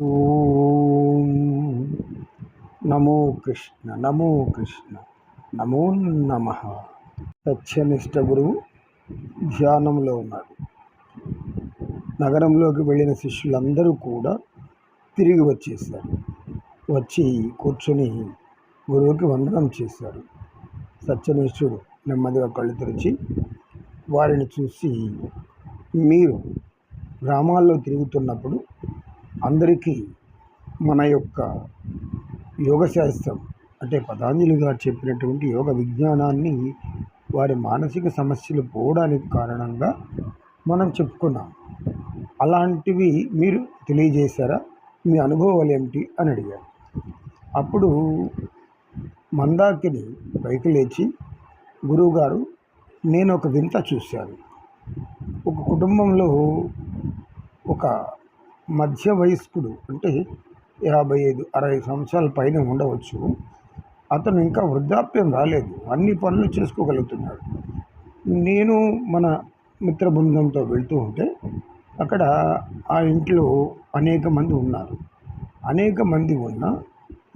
ఓం నమో కృష్ణ నమో కృష్ణ నమో నమ. సత్యనిష్ట గురువు ధ్యానంలో ఉన్నాడు. నగరంలోకి వెళ్ళిన శిష్యులందరూ కూడా తిరిగి వచ్చేసారు వచ్చి కూర్చొని గురువుకి వందనం చేశారు. సత్యనిష్ఠుడు నెమ్మదిగా కళ్ళు తెరిచి వారిని చూసి మీరు గ్రామాల్లో తిరుగుతున్నప్పుడు అందరికీ మన యొక్క యోగ శాస్త్రం అంటే పతాంజలి గారు చెప్పినటువంటి యోగ విజ్ఞానాన్ని వారి మానసిక సమస్యలు పోవడానికి కారణంగా మనం చెప్పుకున్నాం. అలాంటివి మీరు తెలియజేశారా? మీ అనుభవాలు ఏమిటి? అని అడిగారు. అప్పుడు మందాకిని పైకి లేచి గురువుగారు నేను ఒక వింత చూశాను. ఒక కుటుంబంలో ఒక మధ్య వయస్కుడు అంటే యాభై ఐదు అరవై సంవత్సరాల పైన ఉండవచ్చు. అతను ఇంకా వృద్ధాప్యం రాలేదు. అన్ని పనులు చేసుకోగలుగుతున్నాడు. నేను మన మిత్ర బృందంతో వెళ్తూ ఉంటే అక్కడ ఆ ఇంట్లో అనేక మంది ఉన్నారు. అనేక మంది ఉన్న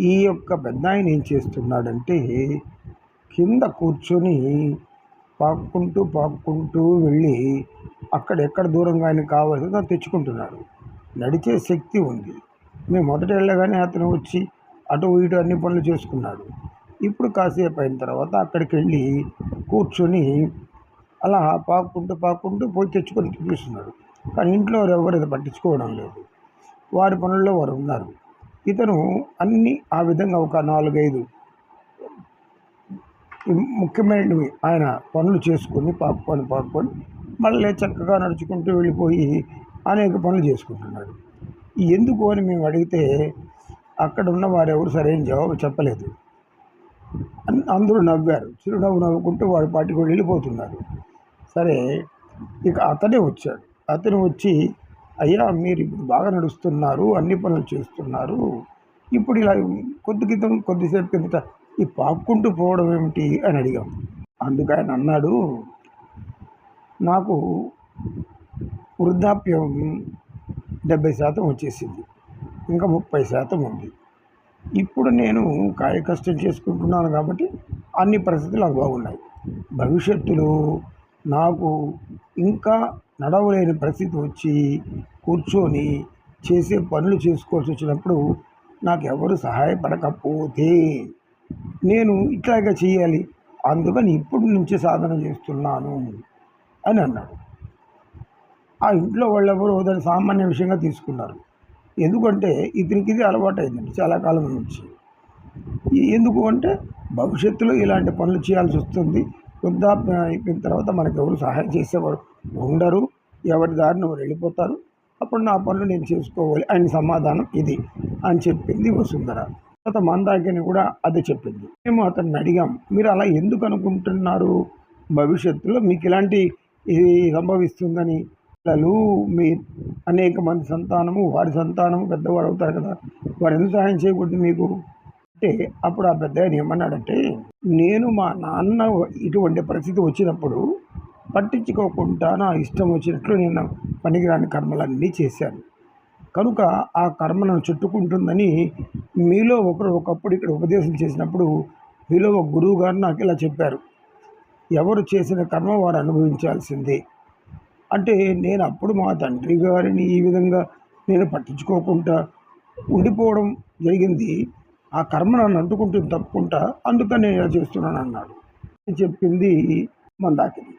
ఈ యొక్క పెద్ద ఆయన ఏం చేస్తున్నాడంటే కింద కూర్చొని పాక్కుంటూ పాక్కుంటూ వెళ్ళి అక్కడ ఎక్కడ దూరంగా ఆయన కావాల్సిందో తెచ్చుకుంటున్నాడు. నడిచే శక్తి ఉంది. మేము మొదట వెళ్ళగానే అతను వచ్చి అటు ఇటు అన్ని పనులు చేసుకున్నాడు. ఇప్పుడు కాసేపు అయిన తర్వాత అక్కడికి వెళ్ళి కూర్చొని అలా పాక్కుంటూ పాక్కుంటూ పోయి తెచ్చుకొని చూపిస్తున్నాడు కానీ ఇంట్లో ఎవరు ఇది పట్టించుకోవడం లేదు. వారి పనుల్లో వారు ఉన్నారు. ఇతను అన్నీ ఆ విధంగా ఒక నాలుగైదు ముఖ్యమైనవి ఆయన పనులు చేసుకొని పాపుకొని పాపుకొని మళ్ళీ చక్కగా నడుచుకుంటూ వెళ్ళిపోయి అనేక పనులు చేసుకుంటున్నాడు. ఎందుకు అని మేము అడిగితే అక్కడ ఉన్న వారెవరు సరైన జవాబు చెప్పలేదు. అందరూ నవ్వారు. చిరునవ్వు నవ్వుకుంటూ వాడి పాటికి వెళ్ళిపోతున్నారు. సరే ఇక అతనే వచ్చాడు. అతను వచ్చి అయ్యా మీరు ఇప్పుడు బాగా నడుస్తున్నారు అన్ని పనులు చేస్తున్నారు. ఇప్పుడు ఇలా కొద్ది క్రితం కొద్దిసేపు కిందట ఈ పాక్కుంటూ పోవడం ఏమిటి? అని అడిగాం. అందుకు ఆయన అన్నాడు నాకు వృద్ధాప్యం డెబ్బై శాతం వచ్చేసింది. ఇంకా ముప్పై శాతం ఉంది. ఇప్పుడు నేను కాయ కష్టం చేసుకుంటున్నాను కాబట్టి అన్ని పరిస్థితులు నాకు బాగున్నాయి. భవిష్యత్తులో నాకు ఇంకా నడవలేని పరిస్థితి వచ్చి కూర్చొని చేసే పనులు చేసుకోవాల్సి వచ్చినప్పుడు నాకు ఎవరు సహాయపడకపోతే నేను ఇట్లాగే చేయాలి. అందుకని ఇప్పటి నుంచి సాధన చేస్తున్నాను అని అన్నాడు. ఆ ఇంట్లో వాళ్ళెవరూ దాన్ని సామాన్య విషయంగా తీసుకున్నారు. ఎందుకంటే ఇతనికి ఇది అలవాటు అయిందండి చాలా కాలం నుంచి. ఎందుకు అంటే భవిష్యత్తులో ఇలాంటి పనులు చేయాల్సి వస్తుంది. వృద్ధాప్యం అయిపోయిన తర్వాత మనకు ఎవరు సహాయం చేసేవారు ఉండరు ఎవరి దారిని వారు వెళ్ళిపోతారు. అప్పుడు నా పనులు నేను చేసుకోవాలి ఆయన సమాధానం ఇది అని చెప్పింది వసుంధర. తర్వాత మందాకిని కూడా అదే చెప్పింది. మేము అతన్ని అడిగాం మీరు అలా ఎందుకు అనుకుంటున్నారు? భవిష్యత్తులో మీకు ఇలాంటి ఇది సంభవిస్తుందని పిల్లలు మీ అనేక మంది సంతానము వారి సంతానము పెద్దవాడు అవుతారు కదా. వారు ఎందుకు సహాయం చేయకూడదు మీకు? అంటే అప్పుడు ఆ పెద్ద ఆయన ఏమన్నాడంటే నేను మా నాన్న ఇటువంటి పరిస్థితి వచ్చినప్పుడు పట్టించుకోకుండా నా ఇష్టం వచ్చినట్లు నేను పనికిరాని కర్మలన్నీ చేశాను. కనుక ఆ కర్మలను చుట్టుకుంటుందని మీలో ఒకరు ఒకప్పుడు ఇక్కడ ఉపదేశం చేసినప్పుడు మీలో ఒక గురువు గారు నాకు ఇలా చెప్పారు. ఎవరు చేసిన కర్మ వారు అనుభవించాల్సిందే. అంటే నేను అప్పుడు మా తండ్రి గారిని ఈ విధంగా నేను పట్టించుకోకుండా ఉండిపోవడం జరిగింది. ఆ కర్మ నన్ను అంటుకుంటుంది తప్పుకుంటా అందుకని నేను ఇలా చేస్తున్నాను అన్నాడు. చెప్పింది మందాకిని.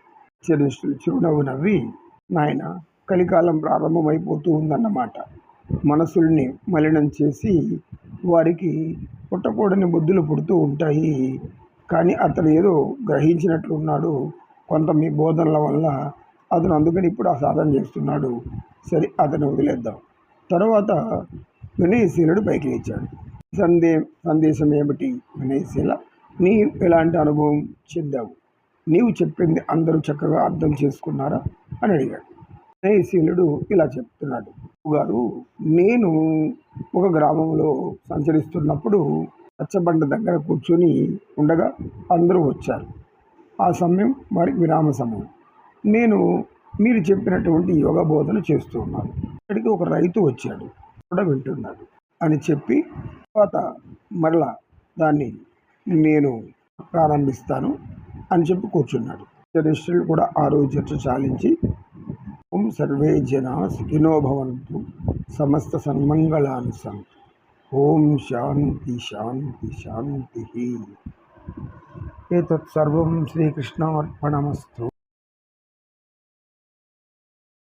చరిష్ఠులు చిరునవ్వు నవ్వి నాయన కలికాలం ప్రారంభమైపోతూ ఉందన్నమాట. మనసుల్ని మలినం చేసి వారికి పుట్టకూడని బుద్ధులు పుడుతూ ఉంటాయి. కానీ అతను ఏదో గ్రహించినట్లున్నాడు. కొంత మీ బోధనల వల్ల అతను అందుకని ఇప్పుడు ఆ సాధన చేస్తున్నాడు. సరే అతను వదిలేద్దాం. తర్వాత వినయశీలుడు పైకి లేచాడు. సందే సందేశం ఏమిటి? వినయశీల నీ ఎలాంటి అనుభవం చెందావు? నీవు చెప్పింది అందరూ చక్కగా అర్థం చేసుకున్నారా? అని అడిగాడు. వినయశీలుడు ఇలా చెప్తున్నాడు. గారు నేను ఒక గ్రామంలో సంచరిస్తున్నప్పుడు పచ్చబండ దగ్గర కూర్చొని ఉండగా అందరూ వచ్చారు. ఆ సమయం వారికి విరామ సమయం. నేను మీరు చెప్పినటువంటి యోగ బోధన చేస్తూ ఉన్నాను. ఇక్కడికి ఒక రైతు వచ్చాడు. కూడా వింటున్నాడు. అని చెప్పి తర్వాత మరలా దాన్ని నేను ప్రారంభిస్తాను అని చెప్పి కూర్చున్నాడు. జర్నలిస్టులు కూడా ఆ రోజు చర్చ చాలించి ఓం సర్వే జన సుఖినోభవంతు సమస్త సన్మంగళాన్ని సంతు ఓం శాంతి శాంతి శాంతి. ఏతత్సర్వం శ్రీకృష్ణార్పణమస్తు.